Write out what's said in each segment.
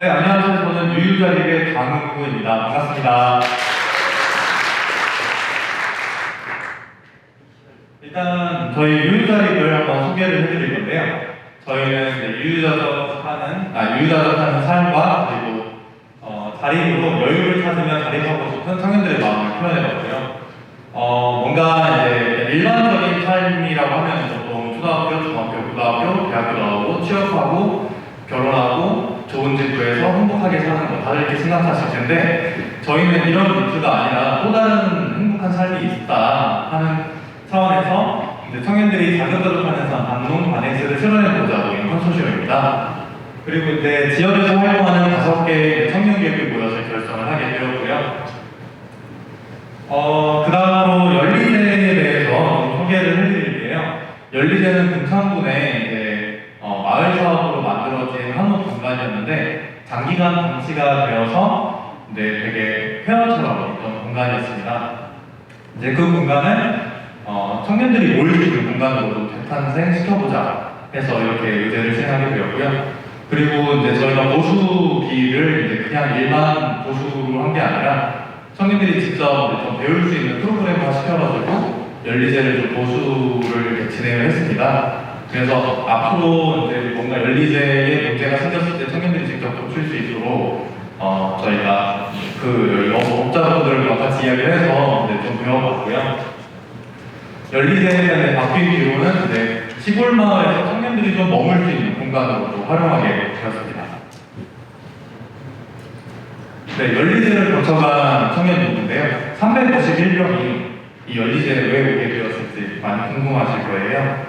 네, 안녕하세요. 저는 유유자립의 강은구입니다. 반갑습니다. 일단 저희 유유자립을 한번 소개를 해드릴 건데요. 저희는 유유자적 하는, 아, 유유자적 하는 삶과 그리고 어, 자립으로 여유를 찾으며 자립하고 싶은 청년들의 마음을 표현해봤고요. 어, 뭔가 이제 일반적인 삶이라고 하면 보통 초등학교, 중학교, 고등학교, 대학교 나오고 취업하고 결혼하고 좋은 집 구해서 행복하게 사는 거 다들 이렇게 생각하실 텐데 저희는 이런 루트가 아니라 또 다른 행복한 삶이 있다 하는 차원에서 이제 청년들이 삶 반농 반엑스를 실현해보자고 있는 컨소시엄입니다. 그리고 이제 지역에서 활동하는 다섯 개의 청년 기업이 모여서 결성을 하게 되었고요. 어, 그 다음으로 연리제에 대해서 좀 소개를 해드릴게요. 연리제는 금산군의 이제 어, 마을 사업으로 만들어진 한옥 공간이었는데 장기간 되어서 이제 되게 폐허처럼 있던 공간이었습니다. 이제 그 공간을 어, 청년들이 모일 수 있는 공간으로 재탄생시켜보자 해서 이렇게 의제를 수행하게 되었고요. 그리고 이제 저희가 보수기를 이제 그냥 일반 보수로 한 게 아니라 청년들이 직접 좀 배울 수 있는 프로그램을 시켜가지고 연리제를 좀 보수를 진행을 했습니다. 그래서 앞으로 이제 뭔가 연리제에 문제가 생겼을 때 청년들이 직접 고칠 수 있도록 어, 저희가 그 업- 업자분들과 같이 이야기를 해서 이제 좀 배워봤고요. 대한 바뀐 뒤로는 이제 시골 마을에서 청년들이 좀 머물 수 있는 공간으로 또 활용하게 되었습니다. 네, 연리제를 거쳐간 청년이 있는데요. 391명이 이 연리제에 왜 오게 되었을지 많이 궁금하실 거예요.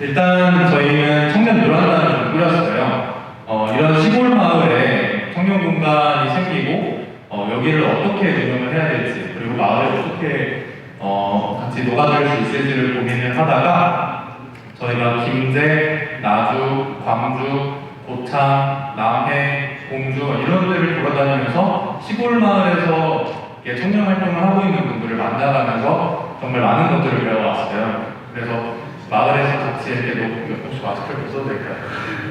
일단 저희는 청년 노란단을 꾸렸어요. 어, 이런 시골 마을에 청년 공간이 생기고 어, 여기를 어떻게 운영을 해야 될지 그리고 마을에 어떻게 어, 같이 녹아들 수 있을지를 고민을 하다가 저희가 김제, 나주, 광주, 고창, 남해, 공주 이런 데를 돌아다니면서 시골 마을에서 청년 활동을 하고 있는 분들을 만나가면서 정말 많은 것들을 배워왔어요. 그래서 마을에서 같이 이렇게 녹, 혹시 마스크를 벗어도 될까요?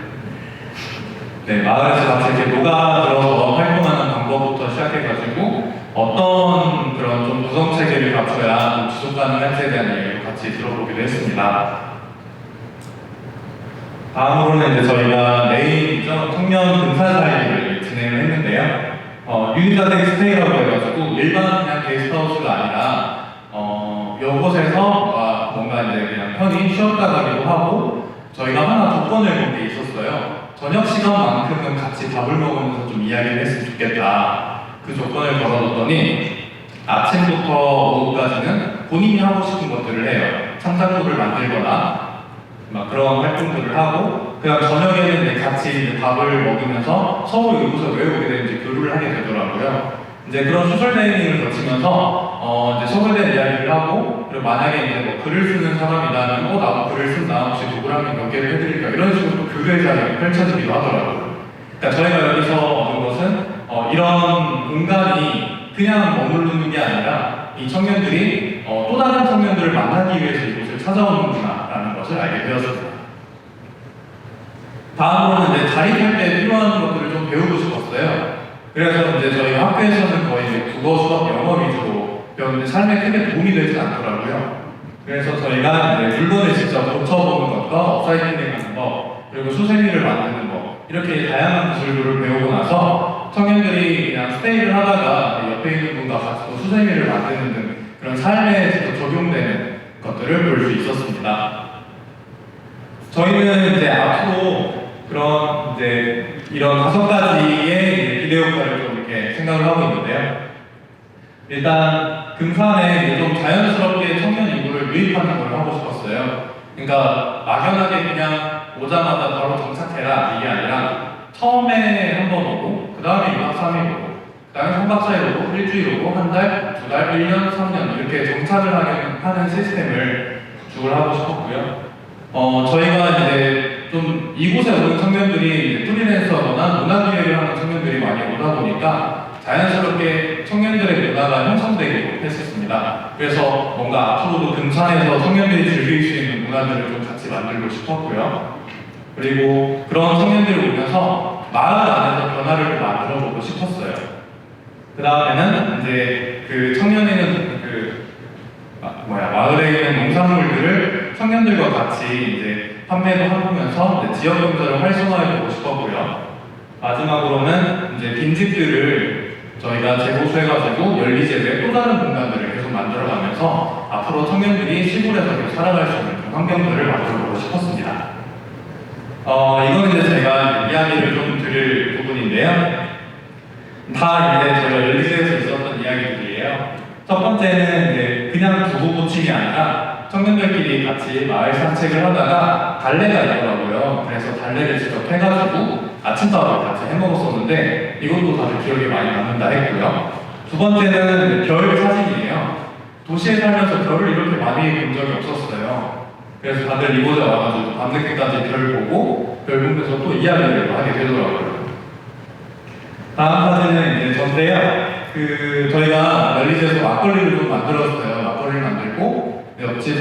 네, 마을에서 같이 이렇게 녹아들어서 활동하는 방법부터 시작해가지고 어떤 그런 좀 구성 체계를 갖춰야 좀 지속 가능할지에 대한 얘기를 같이 들어보기도 했습니다. 다음으로는 이제 저희가 메인이죠 청년 등산사이를 진행을 했는데요. 어, 유니자덱 스테이라고 해가지고 일반 그냥 게스트하우스가 아니라 어, 이곳에서 아, 뭔가 이제 그냥 편히 쉬었다 가기도 하고 저희가 하나 조건을 건 게 있었어요. 저녁 시간만큼은 같이 밥을 먹으면서 좀 이야기를 했으면 좋겠다. 그 조건을 걸어뒀더니 아침부터 오후까지는 본인이 하고 싶은 것들을 해요. 창작물을 만들거나 막 그런 활동들을 하고 그냥 저녁에는 같이 밥을 먹으면서 서로 이곳에 왜 오게 되는지 교류를 하게 되더라고요. 이제 그런 소셜 네이밍을 거치면서 어 이제 대한 이야기를 하고 그리고 만약에 이제 뭐 글을 쓰는 사람이라면 어 나도 글을 쓴다 혹시 누구랑 몇 개를 해드릴까 이런 식으로 교류의 자리가 펼쳐지기도 하더라고요. 그러니까 저희가 여기서 얻은 것은 어 이런 공간이 그냥 머무르는 게 아니라 이 청년들이 어, 또 다른 청년들을 만나기 위해서 이곳을 찾아오는구나라는 것을 알게 되었습니다. 다음으로는 이제 자립할 때 필요한 것들을 좀 배우고 싶었어요. 그래서 이제 저희 학교에서는 거의 국어, 수학, 영어 배우는데 삶에 크게 도움이 되지 않더라고요. 그래서 저희가 물건을 직접 고쳐보는 것과 업사이클링 하는 것, 그리고 수세미를 만드는 것 이렇게 다양한 기술들을 배우고 나서 청년들이 그냥 스테이를 하다가 옆에 있는 분과 같이 또 수세미를 만드는 등 그런 삶에 직접 적용되는 것들을 볼 수 있었습니다. 저희는 이제 앞으로 그런 이제 이런 다섯 가지의 비디오 효과를 좀 이렇게 생각을 하고 있는데요. 일단 금산에 좀 자연스럽게 청년 인구를 유입하는 걸 하고 싶었어요. 그러니까 막연하게 그냥 오자마자 바로 정착해라 이게 아니라 처음에 한 번 오고 그 다음에 2박 3일 오고 그 다음에 3박 4일 오고 일주일 오고 한 달, 두 달, 1년, 3년 이렇게 정착을 하는, 하는 시스템을 구축을 하고 싶었고요. 어, 저희가 이제 좀 이곳에 오는 청년들이 프리랜서거나 문화기획을 하는 청년들이 많이 오다 보니까 자연스럽게 청년들의 문화가 형성되기도 했었습니다. 그래서 뭔가 앞으로도 금산에서 청년들이 즐길 수 있는 문화들을 좀 같이 만들고 싶었고요. 그리고 그런 청년들이 오면서 마을 안에서 변화를 좀 만들어 보고 싶었어요. 그 다음에는 이제 그 청년에는 그 아, 뭐야 마을에 있는 농산물들을 청년들과 같이 이제 판매도 해보면서 지역 경제를 활성화해 보고 싶었고요. 마지막으로는 이제 빈집들을 저희가 재보수해가지고 연리제도의 또 다른 공간들을 계속 만들어가면서 앞으로 청년들이 시골에서 계속 살아갈 수 있는 환경들을 만들어보고 싶었습니다. 어, 이건 이제 제가 이야기를 좀 드릴 부분인데요. 다 이제 저희가 연리제에서 있었던 이야기들이에요. 첫 번째는 이제 그냥 두고 붙임이 아니라 청년들끼리 같이 마을 산책을 하다가 달래가 있더라고요. 그래서 달래를 직접 해가지고 아침밥을 같이 해 먹었었는데 이것도 다들 기억에 많이 남는다 했고요. 두 번째는 별 사진이에요. 도시에 살면서 별을 이렇게 많이 본 적이 없었어요. 그래서 다들 이곳에 와가지고 밤늦게까지 별 보고 별 보면서 또 이야기를 하게 되더라고요. 다음 사진은 이제 전데요. 그 저희가 멜리즈에서 막걸리를 좀 만들었어요. 막걸리를 만들고 옆집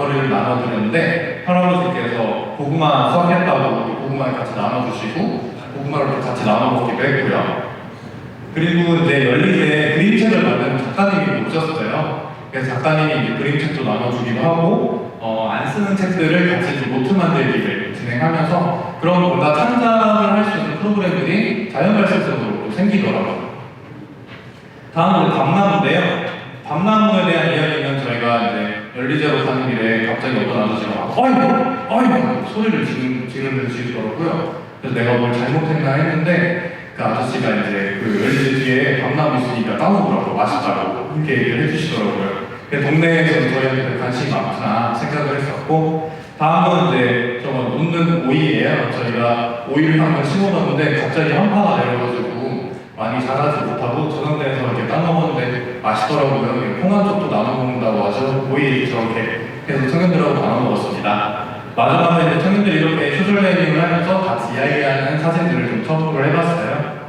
막걸리를 나눠드렸는데 할아버지께서 고구마 수확했다고 고구마를 같이 나눠주시고 고구마를 같이 나눠 먹기도 했고요. 그리고 이제 열리즈에 그림책을 만드는 작가님이 오셨어요. 그래서 작가님이 이제 그림책도 나눠주기도 하고 어, 안 쓰는 책들을 같이 좀 노트 만들기를 진행하면서 그런 뭔가 창작을 할 수 있는 프로그램들이 자연발생적으로 또 생기더라고요. 다음은 밤나무인데요. 밤나무에 대한 이야기는 저희가 이제 길에 갑자기 어떤 아저씨가 막 어이구! 어이구! 소리를 지르, 지르면서 그래서 내가 뭘 잘못했나 했는데 그 아저씨가 이제 그 열리제 뒤에 밤나무 있으니까 따먹으라고 맛있다고 이렇게 얘기를 해주시더라고요. 근데 동네에서 저희한테 관심이 많구나 생각을 했었고 다음은 이제 저거 웃는 오이예요. 저희가 오이를 한번 심어봤는데 갑자기 한파가 내려가지고 많이 자라지 못하고 저장대에서 이렇게 따먹었는데 맛있더라고요. 홍한 쪽도 나눠 먹는다고 하셔서 오이 저렇게 해서 청년들하고 나눠 먹었습니다. 마지막에 이제 청년들이 이렇게 슈절레이닝을 하면서 같이 이야기하는 사진들을 좀 첨부를 해봤어요.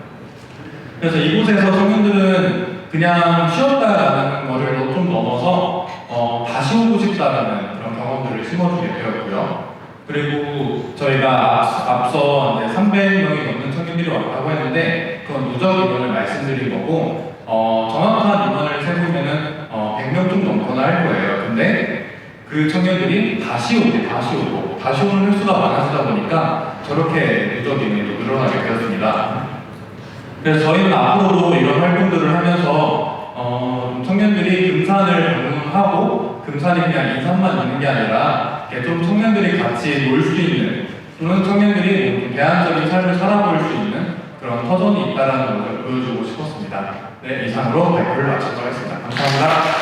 그래서 이곳에서 청년들은 그냥 쉬었다라는 거를 좀 넘어서 어, 다시 오고 싶다라는 그런 경험들을 심어주게 되었고요. 그리고 저희가 앞- 앞서 이제 300명이 넘는 청년들이 왔다고 했는데 그건 누적 인원을 말씀드린 거고 어, 정확한 인원을 세보면은 어, 100명 좀 넘거나 할 거예요. 근데 그 청년들이 다시 오고 다시 오고 다시 오는 횟수가 많아지다 보니까 저렇게 누적 인원이 또 늘어나게 되었습니다. 그래서 저희는 앞으로도 이런 활동들을 하면서 어, 청년들이 금산을 방문하고 금산이 그냥 인산만 있는 게 아니라 좀 청년들이 같이 놀 수 있는 또는 청년들이 좀 대안적인 삶을 살아볼 수 있는 그런 터전이 있다는 걸 보여주고 싶었습니다. 네, 이상으로 발표를 마치도록 하겠습니다. 감사합니다.